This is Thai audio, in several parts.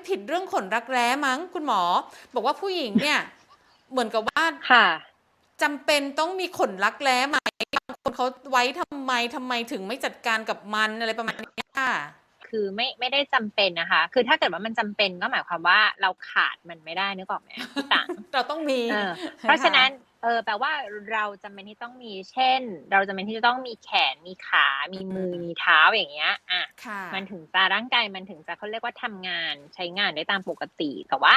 ไม่ผิดเรื่องขนรักแร้มั้งคุณหมอ บอกว่าผู้หญิงเนี่ย เหมือนกับว่าค่ะจำเป็นต้องมีขนรักแร้ไหมบางคนเขาไว้ทำไมทำไมถึงไม่จัดการกับมันอะไรประมาณนี้ค่ะคือไม่ไม่ได้จำเป็นนะคะ คือถ้าเกิดว่ามันจำเป็นก็หมายความว่าเราขาดมันไม่ได้นึกออกไหมพี่ต่างเราต้องมีเออเพราะฉะนั้น เออแปลว่าเราจำเป็นที่ต้องมีเช่น เราจำเป็นที่จะต้องมีแขนมีขา มีมือมีเท้าอย่างเงี้ยอะค่ะมันถึงจะร่างกายมันถึงจะเขาเรียกว่าทำงานใช้งานได้ตามปกติ แต่ว่า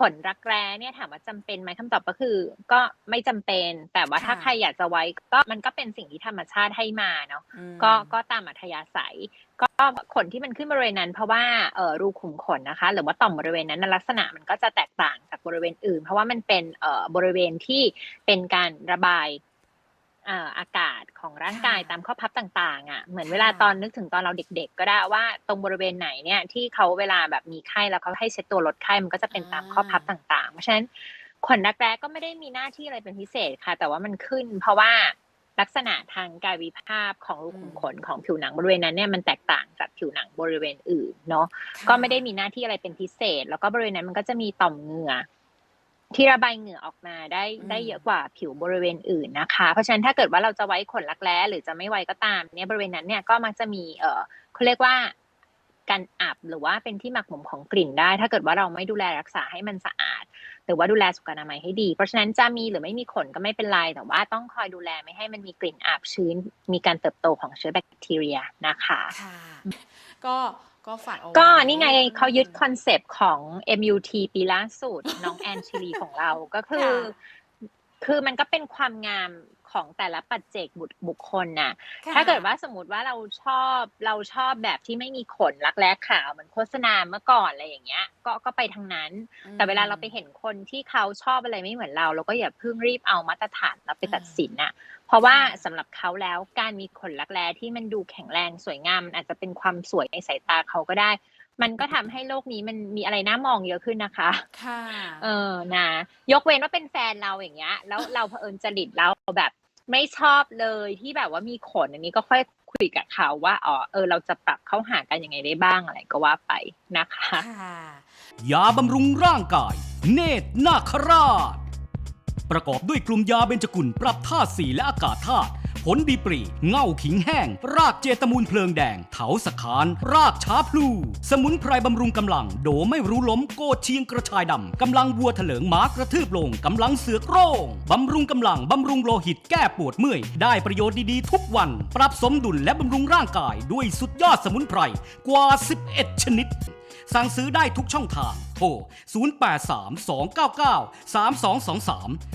ขนรักแร้เนี่ยถามว่าจำเป็นไหมคำตอบก็คือ ก็ไม่จำเป็น แต่ว่าถ้าค่ะใครอยากจะไว้ก็มันก็เป็นสิ่งที่ธรรมชาติให้มาเนาะอืมก็ก็ตามอัธยาศัย ก็ขนที่มันขึ้นบริเวณนั้น เพราะว่าเอ่อรูขุมขนนะคะ หรือว่าต่อมบริเวณนั้นนะลักษณะมันก็จะแตกต่างจาก บริเวณอื่น เพราะว่ามันเป็นเอ่อบริเวณที่เป็นการระบายเอ่ออากาศของร่างกายค่ะตามข้อพับต่าง ๆ อะ เหมือนค่ะเวลาตอนนึกถึงตอนเราเด็ก ๆ ก็ได้ว่าตรงบริเวณไหนเนี่ยที่เขาเวลาแบบมีไข้แล้วเขาให้เช็ดตัวลดไข้มันก็จะเป็นตามข้อพับต่าง ๆ เพราะฉะนั้นขนรักแร้ก็ไม่ได้มีหน้าที่อะไรเป็นพิเศษค่ะ แต่ว่ามันขึ้น เพราะว่า ลักษณะทางกายวิภาพของรูขุมขนของผิวหนังบริเวณนั้นเนี่ยมันแตกต่างจากผิวหนังบริเวณอื่นเนาะค่ะก็ไม่ได้มีหน้าที่อะไรเป็นพิเศษ แล้วก็บริเวณนั้นมันก็จะมีต่อมเหงื่อที่ระบายเหงื่อออกมาได้อืมได้เยอะกว่าผิวบริเวณอื่นนะคะ เพราะฉะนั้นถ้าเกิดว่าเราจะไว้ขนรักแร้หรือจะไม่ไว้ก็ตามเนี่ยบริเวณนั้นเนี่ยก็มักจะมีเออเขาเรียกว่า การอับหรือว่าเป็นที่หมักหมมของกลิ่นได้ ถ้าเกิดว่าเราไม่ดูแลรักษาให้มันสะอาด หรือว่าดูแลสุขอนามัยให้ดี เพราะฉะนั้นจะมีหรือไม่มีขนก็ไม่เป็นไร แต่ว่าต้องคอยดูแลไม่ให้มันมีกลิ่นอับชื้น มีการเติบโตของเชื้อแบคทีเรียนะคะค่ะก็ก็ฝากเอาไว้ก็นี่ไงเขายึดคอนเซปต์ของ MUT ปีล่าสุดน้องแอนชิลีของเราก็คือ คือมันก็เป็นความงามของแต่ละปัจเจกบุคบุคคลน่ะค่ะถ้าเกิดว่าสมมติว่าเราชอบเราชอบแบบที่ไม่มีขนรักแร้ขาวเหมือนโฆษณาเมื่อก่อนอะไรอย่างเงี้ย ก็ก็ไปทางนั้น แต่เวลาเราไปเห็นคนที่เขาชอบอะไรไม่เหมือนเรา เราก็อย่าเพิ่งรีบเอามาตรฐานเราไปตัดสินน่ะเพราะว่าสำหรับเขาแล้วการมีขนรักแร้ที่มันดูแข็งแรงสวยงามมันอาจจะเป็นความสวยในสายตาเขาก็ได้ มันก็ทำให้โลกนี้มันมีอะไรน่ามองเยอะขึ้นนะคะ ค่ะ เออนะยกเว้นว่าเป็นแฟนเราอย่างเงี้ย แล้วเราเผอิญจริตเราแบบไม่ชอบเลยที่แบบว่ามีขนอันนี้ก็ค่อยคุยกับเขาว่าอ๋อเออเราจะปรับเข้าหากันยังไงได้บ้างอะไรก็ว่าไปนะคะค่ะยาบำรุงร่างกาย เนตรนาคราช ประกอบด้วยกลุ่มยาเบญจกุลปรับธาตุสีและอากาศธาตุ ผลดีปรีเง่าขิงแห้ง รากเจตมูลเพลิงแดง เถาสคาน รากช้าพลู สมุนไพรบำรุงกำลัง โดไม่รู้ล้มโกดเชียงกระชายดำกำลังวัวเถลิงหมากระทืบลงกำลังเสือกโร่งบำรุงกำลังบำรุงโลหิตแก้ปวดเมื่อย ได้ประโยชน์ดีๆ ทุกวัน ปรับสมดุลและบำรุงร่างกาย ด้วยสุดยอดสมุนไพรกว่า 11 ชนิด สั่งซื้อได้ทุกช่องทาง โทร 083 299 3223